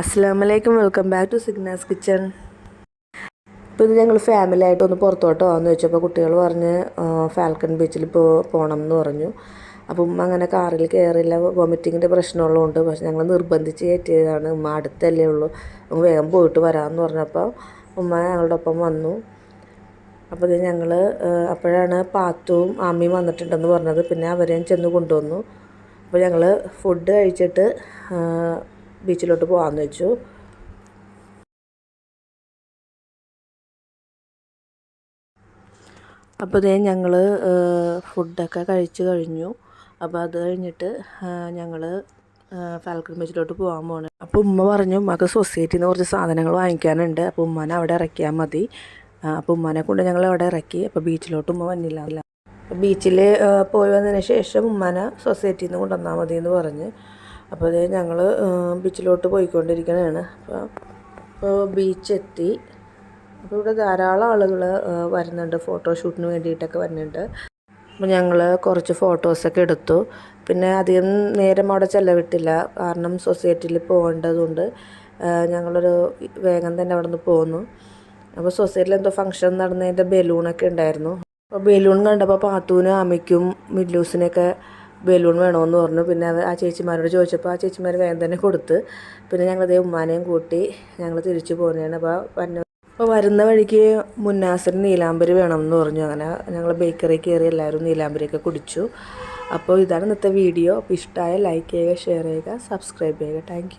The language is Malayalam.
അസ്സാം വലൈക്കും വെൽക്കം ബാക്ക് ടു സിഗ്നാസ് കിച്ചൺ. ഇപ്പോൾ ഇത് ഞങ്ങൾ ഫാമിലി ആയിട്ട് ഒന്ന് പുറത്തോട്ട് പോകാമെന്ന് വെച്ചപ്പോൾ കുട്ടികൾ പറഞ്ഞ് ഫാൽക്കൺ ബീച്ചിൽ പോ പോകണം എന്ന് പറഞ്ഞു. അപ്പം അങ്ങനെ കാറിൽ കയറില്ല വോമിറ്റിങ്ങിന്റെ പ്രശ്നമുള്ളതുകൊണ്ട് പക്ഷെ ഞങ്ങൾ നിർബന്ധിച്ച് കയറ്റിയതാണ്. ഉമ്മ അടുത്തല്ലേ ഉള്ളൂ. അങ്ങ് വേഗം പോയിട്ട് വരാമെന്ന് പറഞ്ഞപ്പോൾ ഉമ്മ ഞങ്ങളുടെ ഒപ്പം വന്നു അപ്പോൾ ഇത് ഞങ്ങൾ അപ്പോഴാണ് പാത്തുവും ആമ്മയും വന്നിട്ടുണ്ടെന്ന് പറഞ്ഞത്. പിന്നെ അവരെയും ചെന്ന് കൊണ്ടുവന്നു. അപ്പോൾ ഞങ്ങൾ ഫുഡ് കഴിച്ചിട്ട് ബീച്ചിലോട്ട് പോകാമെന്ന് വെച്ചു. അപ്പോൾ ഇതേ ഞങ്ങൾ ഫുഡൊക്കെ കഴിച്ച് കഴിഞ്ഞു. അപ്പോൾ അത് കഴിഞ്ഞിട്ട് ഞങ്ങൾ ഫാൽക്കൺ ബീച്ചിലോട്ട് പോകാൻ പോകണം അപ്പോൾ ഉമ്മ പറഞ്ഞു ഉമ്മക്ക് സൊസൈറ്റിയിൽ നിന്ന് കുറച്ച് സാധനങ്ങൾ വാങ്ങിക്കാനുണ്ട്. അപ്പോൾ ഉമ്മനെ അവിടെ ഇറക്കിയാൽ മതി. അപ്പോൾ ഉമ്മനെ കൊണ്ട് ഞങ്ങൾ അവിടെ ഇറക്കി. അപ്പോൾ ബീച്ചിലോട്ട് ഉമ്മ വന്നില്ല. ബീച്ചിൽ പോയി വന്നതിന് ശേഷം ഉമ്മനെ സൊസൈറ്റിയിൽ നിന്ന് കൊണ്ടുവന്നാൽ മതി എന്ന് പറഞ്ഞ്. അപ്പോൾ അതേ ഞങ്ങൾ ബീച്ചിലോട്ട് പോയിക്കൊണ്ടിരിക്കുന്നതാണ് അപ്പോൾ അപ്പോൾ ബീച്ച് എത്തി അപ്പോൾ ഇവിടെ ധാരാളം ആളുകൾ വരുന്നുണ്ട്. ഫോട്ടോഷൂട്ടിന് വേണ്ടിയിട്ടൊക്കെ വരുന്നുണ്ട്. അപ്പോൾ ഞങ്ങൾ കുറച്ച് ഫോട്ടോസൊക്കെ എടുത്തു. പിന്നെ അധികം നേരം അവിടെ ചെലവിട്ടില്ല. കാരണം സൊസൈറ്റിയിൽ പോകേണ്ടതുകൊണ്ട് ഞങ്ങളൊരു വേഗം തന്നെ അവിടെ നിന്ന് പോന്നു. അപ്പോൾ സൊസൈറ്റിയിൽ എന്തോ ഫംഗ്ഷൻ നടന്നതിന്റെ ബലൂണൊക്കെ ഉണ്ടായിരുന്നു. അപ്പോൾ ബലൂൺ കണ്ടപ്പോൾ പാത്തൂനും അമ്മയ്ക്കും മില്ലൂസിനൊക്കെ ബലൂൺ വേണമെന്ന് പറഞ്ഞു. പിന്നെ ആ ചേച്ചിമാരോട് ചോദിച്ചപ്പോൾ ആ ചേച്ചിമാർ വേഗം തന്നെ കൊടുത്ത്. പിന്നെ ഞങ്ങളതേ ഉമ്മാനെയും കൂട്ടി ഞങ്ങൾ തിരിച്ചു പോകുന്നതാണ് അപ്പോൾ വന്ന അപ്പോൾ വരുന്ന വഴിക്ക് മുന്നാസിന് നീലാംബരി വേണമെന്ന് പറഞ്ഞു. അങ്ങനെ ഞങ്ങൾ ബേക്കറി കയറി എല്ലാവരും നീലാംബരിയൊക്കെ കുടിച്ചു. അപ്പോൾ ഇതാണ് ഇന്നത്തെ വീഡിയോ. അപ്പോൾ ഇഷ്ടമായ ലൈക്ക് ചെയ്യുക ഷെയർ ചെയ്യുക സബ്സ്ക്രൈബ് ചെയ്യുക. താങ്ക്